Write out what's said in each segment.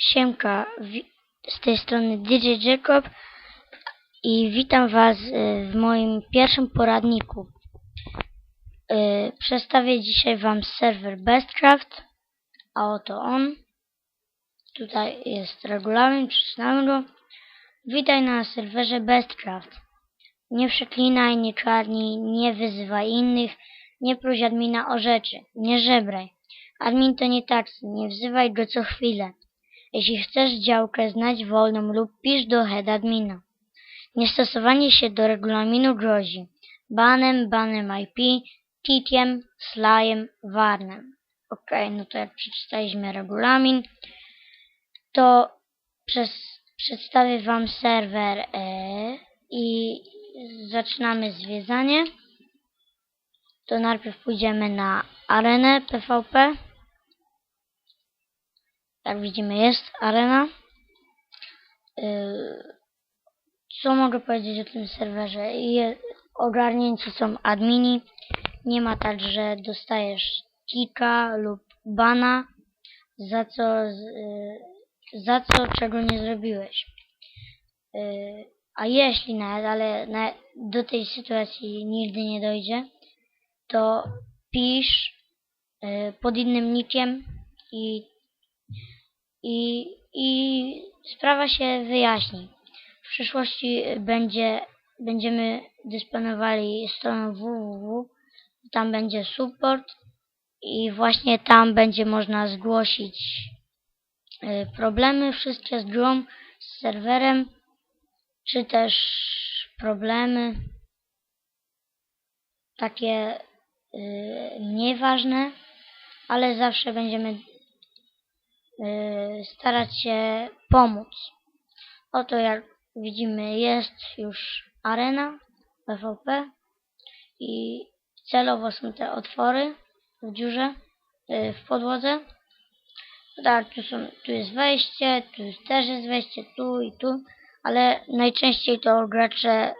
Siemka, z tej strony DJ Jacob i witam Was y, w moim pierwszym poradniku. Y, Przedstawię dzisiaj Wam serwer Bestcraft, a oto on. Tutaj jest regulamin, przeczytamy go. Witaj na serwerze Bestcraft. Nie przeklinaj, nie czarnij, nie wyzywaj innych, nie proś admina o rzeczy, nie żebraj. Admin to nie taksy, nie wzywaj go co chwilę. Jeśli chcesz działkę znać wolną lub pisz do head admina. Niestosowanie się do regulaminu grozi banem, banem IP, kickiem, slajem, warnem. Ok, no to jak przeczytaliśmy regulamin, to przez, przedstawię Wam serwer e, i zaczynamy zwiedzanie. To najpierw pójdziemy na arenę PvP. Jak widzimy jest arena. Yy, Co mogę powiedzieć o tym serwerze? Ogarnięci są admini. Nie ma tak, że dostajesz kika lub bana za co, yy, za co czego nie zrobiłeś. Yy, A jeśli nawet, ale do tej sytuacji nigdy nie dojdzie, to pisz pod innym nickiem i i, i sprawa się wyjaśni. W przyszłości będzie, będziemy dysponowali stroną www, tam będzie support i właśnie tam będzie można zgłosić y, problemy wszystkie z grą, z serwerem, czy też problemy takie y, mniej ważne, ale zawsze będziemy y, starać się pomóc. Oto jak widzimy jest już arena PvP i celowo są te otwory w dziurze y, w podłodze. Tak, tu, są, tu jest wejście, tu też jest wejście, tu i tu, ale najczęściej to gracze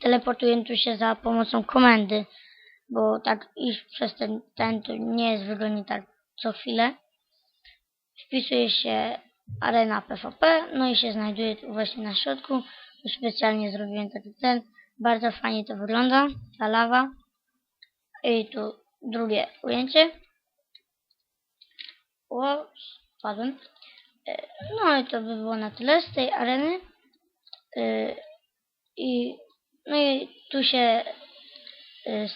teleportują tu się za pomocą komendy, bo tak iść przez ten, ten to nie jest wygodnie tak co chwilę wpisuje się arena PvP, no i się znajduje tu właśnie na środku. Tu specjalnie zrobiłem taki ten. Bardzo fajnie to wygląda, ta lawa. I tu drugie ujęcie. O, spadłem. E, No i to by było na tyle z tej areny. E, I, no i tu się e,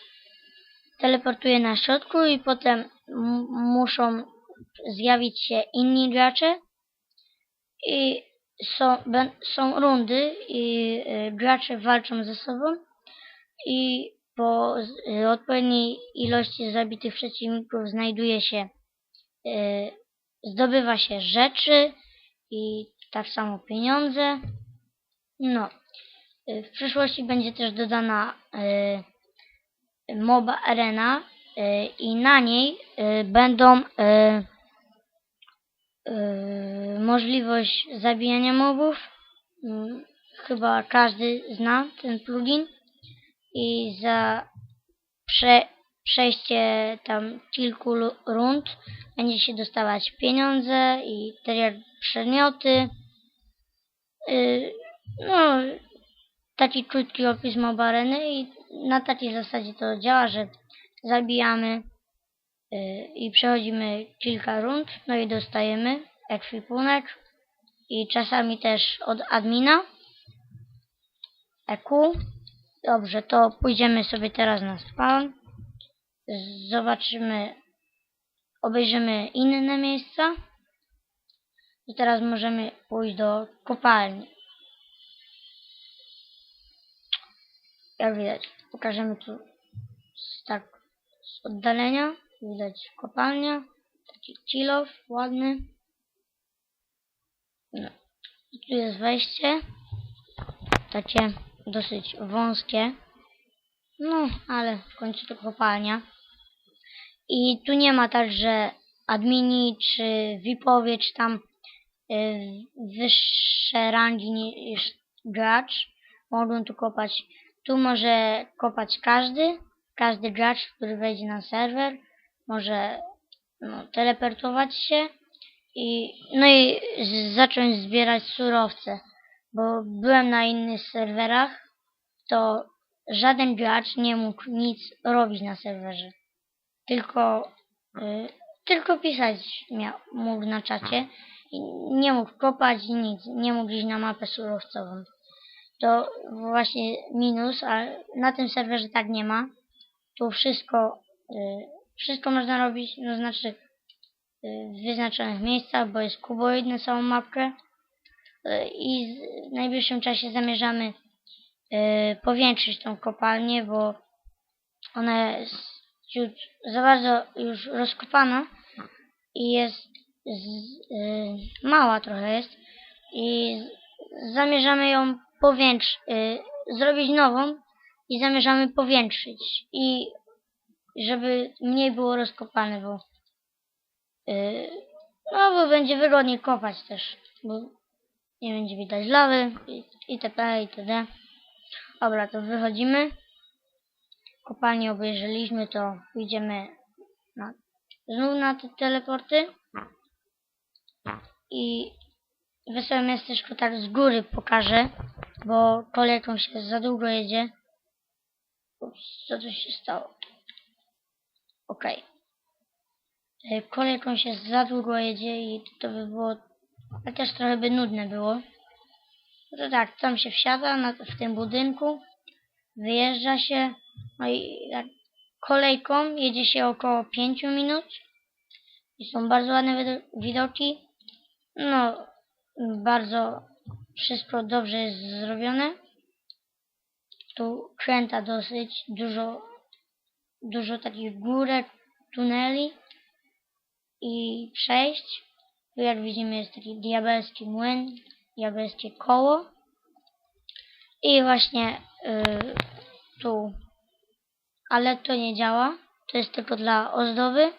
teleportuje na środku i potem muszą zjawić się inni gracze i są, bę- są rundy i y, gracze walczą ze sobą i po y, odpowiedniej ilości zabitych przeciwników znajduje się y, zdobywa się rzeczy i tak samo pieniądze. No. W przyszłości będzie też dodana MOBA Arena i na niej y, będą y, możliwość zabijania mobów. Mm, Chyba każdy zna ten plugin i za prze, przejście tam kilku rund będzie się dostawać pieniądze i tak przedmioty. No, taki krótki opis MOBA Areny i na takiej zasadzie to działa, że zabijamy y, i przechodzimy kilka rund, no i dostajemy ekwipunek i czasami też od admina EQ. Dobrze, to pójdziemy sobie teraz na spawn. Zobaczymy, obejrzymy inne miejsca. I teraz możemy pójść do kopalni. Jak widać, pokażemy tu tak oddalenia. Widać kopalnia. Taki kilof ładny. No. I tu jest wejście. Takie dosyć wąskie. No, ale w końcu to kopalnia. I tu nie ma tak, że admini czy VIPowie, czy tam y, wyższe rangi niż gracz mogą tu kopać. Tu może kopać każdy, każdy gracz, który wejdzie na serwer, może no, teleportować się I, no i zacząć zbierać surowce, bo byłem na innych serwerach, to żaden gracz nie mógł nic robić na serwerze. Tylko, y, tylko pisać miał, mógł na czacie. I nie mógł kopać nic, nie mógł iść na mapę surowcową. To właśnie minus, a na tym serwerze tak nie ma. Tu wszystko, y, wszystko można robić, no znaczy y, w wyznaczonych miejscach, bo jest kuboid na całą mapkę. Y, I w najbliższym czasie zamierzamy powiększyć tą kopalnię, bo ona jest za bardzo już rozkopana i jest z, mała trochę jest i zamierzamy ją powiększyć, zrobić nową i zamierzamy powiększyć i żeby mniej było rozkopane, bo y, no bo będzie wygodniej kopać też, bo nie będzie widać lawy i, itp. itd. Dobra, to wychodzimy. Kopalnię obejrzeliśmy, to pójdziemy na, znów na te teleporty. I wesołe miasteczko tak z góry pokażę, bo kolejką się za długo jedzie. Co tu się stało? Okej. Okay. Kolejką się za długo jedzie i to by było, a też trochę by nudne było. No to tak, tam się wsiada na, w tym budynku, wyjeżdża się, no i jak kolejką jedzie się około 5 minut i są bardzo ładne wido- widoki. No, bardzo wszystko dobrze jest zrobione. Tu kręta dosyć, dużo, dużo takich górek, tuneli i przejść. Tu jak widzimy jest taki diabelski młyn, diabelskie koło. I właśnie y, tu, ale to nie działa, to jest tylko dla ozdoby.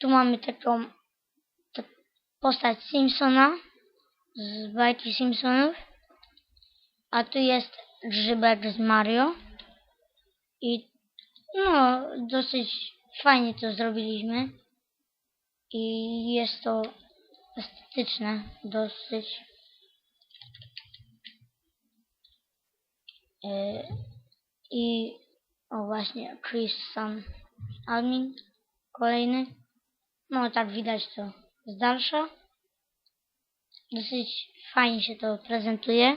Tu mamy taką tak, postać Simpsona z bajki Simpsonów, a tu jest grzybek z Mario i no, dosyć fajnie to zrobiliśmy i jest to estetyczne dosyć. Yy, I o właśnie Chris Sam admin kolejny. No tak widać to z dalsza. Dosyć fajnie się to prezentuje.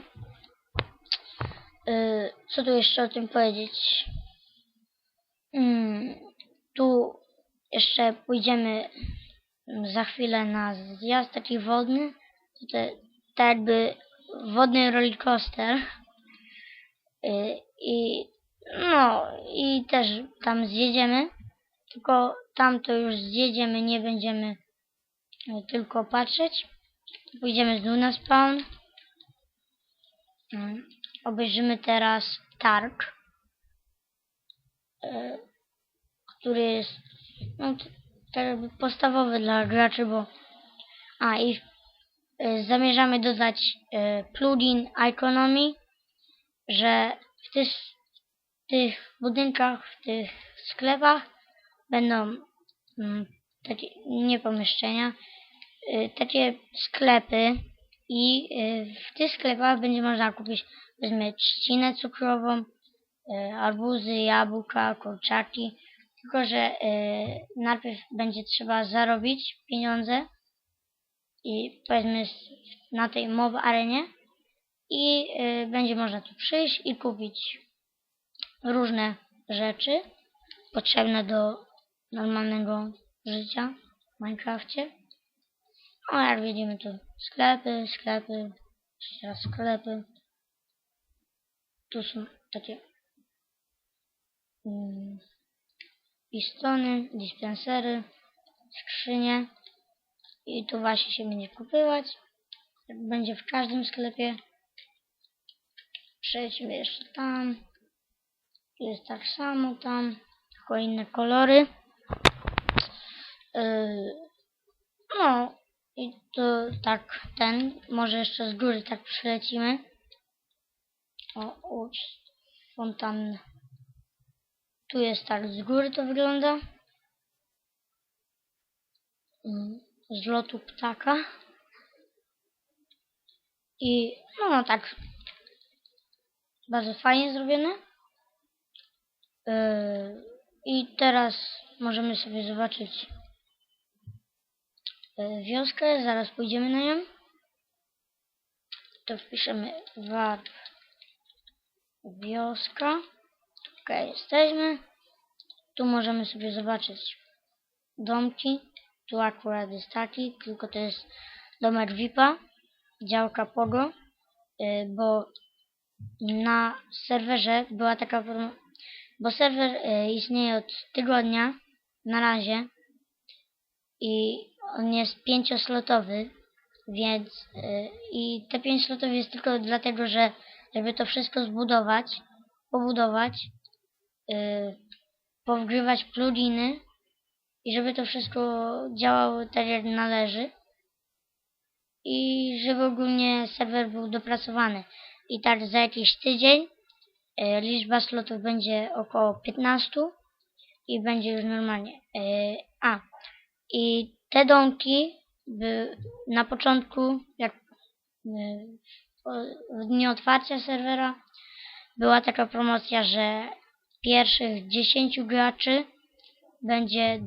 Yy, co tu jeszcze o tym powiedzieć? Mm, tu jeszcze pójdziemy za chwilę na zjazd taki wodny. Te, tak jakby wodny rollercoaster. Yy, I no i też tam zjedziemy. Tylko tam to już zjedziemy, nie będziemy e, tylko patrzeć. Pójdziemy znów na spawn. Mm, Obejrzymy teraz targ, e, który jest no, tak podstawowy dla graczy, bo a i e, zamierzamy dodać e, plugin Economy, że w tych, w tych budynkach, w tych sklepach będą mm, takie, nie pomieszczenia, takie sklepy i w tych sklepach będzie można kupić powiedzmy trzcinę cukrową, y, arbuzy, jabłka, kurczaki, tylko że y, najpierw będzie trzeba zarobić pieniądze i powiedzmy na tej mob arenie i y, będzie można tu przyjść i kupić różne rzeczy potrzebne do normalnego życia w Minecrafcie. O, jak widzimy tu sklepy, sklepy, jeszcze raz sklepy. Tu są takie mm, pistony, dispensery, skrzynie i tu właśnie się będzie kupować. Tak będzie w każdym sklepie. Przejdźmy jeszcze tam. Jest tak samo tam, tylko inne kolory. Yy, no i to tak ten, może jeszcze z góry tak przylecimy. O, ups, fontanny. Tu jest tak z góry to wygląda. Mm, z lotu ptaka. I no, no tak. Bardzo fajnie zrobione. Yy, I teraz możemy sobie zobaczyć yy, wioskę. Zaraz pójdziemy na nią. To wpiszemy warp wioska. Ok, jesteśmy. Tu możemy sobie zobaczyć domki. Tu akurat jest taki, tylko to jest domek VIPa, działka Pogo, y, bo na serwerze była taka bo serwer y, istnieje od tygodnia na razie i on jest pięcioslotowy, więc y, i te pięć slotów jest tylko dlatego, że żeby to wszystko zbudować, pobudować, yy, powgrywać pluginy i żeby to wszystko działało tak jak należy i żeby ogólnie serwer był dopracowany. I tak za jakiś tydzień yy, liczba slotów będzie około 15 i będzie już normalnie. Yy, a, i te domki by na początku, jak yy, w dniu otwarcia serwera była taka promocja, że pierwszych 10 graczy będzie,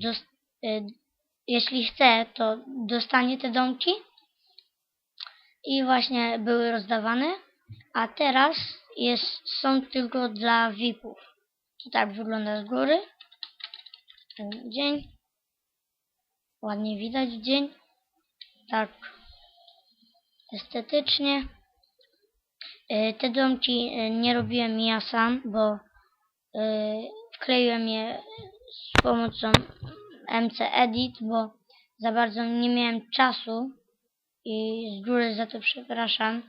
y, jeśli chce, to dostanie te domki i właśnie były rozdawane, a teraz jest, są tylko dla VIP-ów. To tak wygląda z góry. Dzień. Ładnie widać dzień. Tak estetycznie. E, te domki e, nie robiłem ja sam, bo e, wkleiłem je z pomocą MC Edit, bo za bardzo nie miałem czasu i z góry za to przepraszam,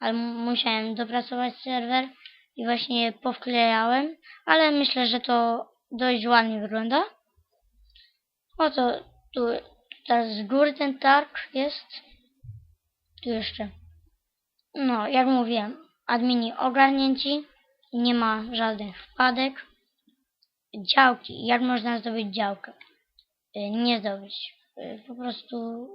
ale musiałem dopracować serwer i właśnie je powklejałem, ale myślę, że to dość ładnie wygląda. Oto tu teraz z góry ten targ jest. Tu jeszcze no, jak mówiłem, admini ogarnięci, nie ma żadnych wpadek. Działki, jak można zdobyć działkę? Y, nie zdobyć. Y, po prostu,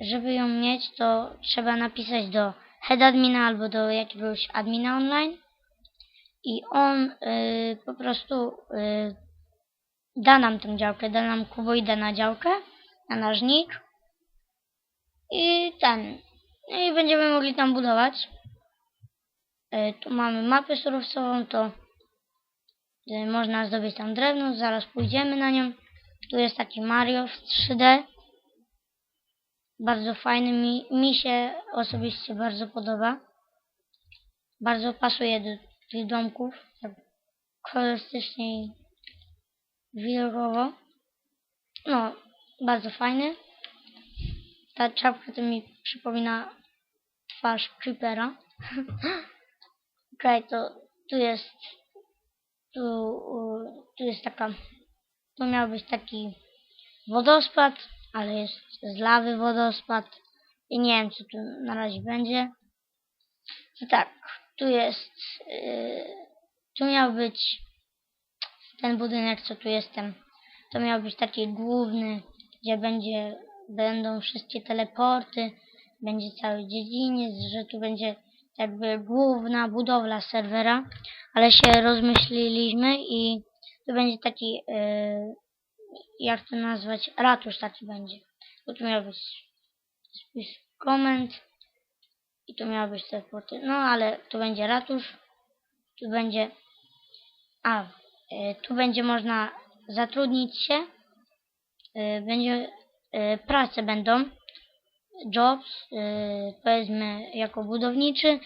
żeby ją mieć, to trzeba napisać do head admina albo do jakiegoś admina online i on y, po prostu da nam tę działkę, da nam kuboida na działkę, na nasz i ten i będziemy mogli tam budować. E, tu mamy mapę surowcową, to e, można zdobyć tam drewno, zaraz pójdziemy na nią. Tu jest taki Mario w 3D. Bardzo fajny, mi, mi się osobiście bardzo podoba. Bardzo pasuje do tych domków, tak kolorystycznie i widokowo. No, bardzo fajny. Ta czapka to mi przypomina twarz Creepera. Okej, okay, to tu jest tu, tu jest taka to miał być taki wodospad, ale jest z lawy wodospad i nie wiem co tu na razie będzie. To tak, tu jest yy, tu miał być ten budynek co tu jestem to miał być taki główny, gdzie będzie będą wszystkie teleporty, będzie cały dziedziniec, że tu będzie jakby główna budowla serwera, ale się rozmyśliliśmy i tu będzie taki, yy, jak to nazwać, ratusz taki będzie. Bo tu miał być spis komend i tu miały być te. No ale tu będzie ratusz, tu będzie, a, yy, tu będzie można zatrudnić się, yy, będzie Y, prace będą, jobs, y, powiedzmy jako budowniczy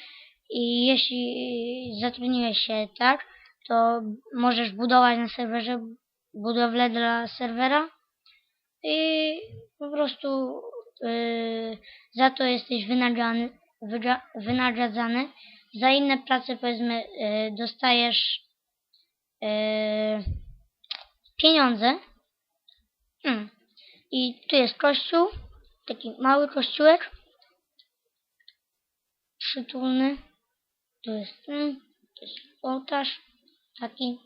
i jeśli zatrudniłeś się tak, to możesz budować na serwerze budowlę dla serwera i po prostu y, za to jesteś wynagradzany. Za inne prace powiedzmy dostajesz pieniądze. Hmm. I tu jest kościół, taki mały kościółek, przytulny. Tu jest ten, tu jest ołtarz, taki.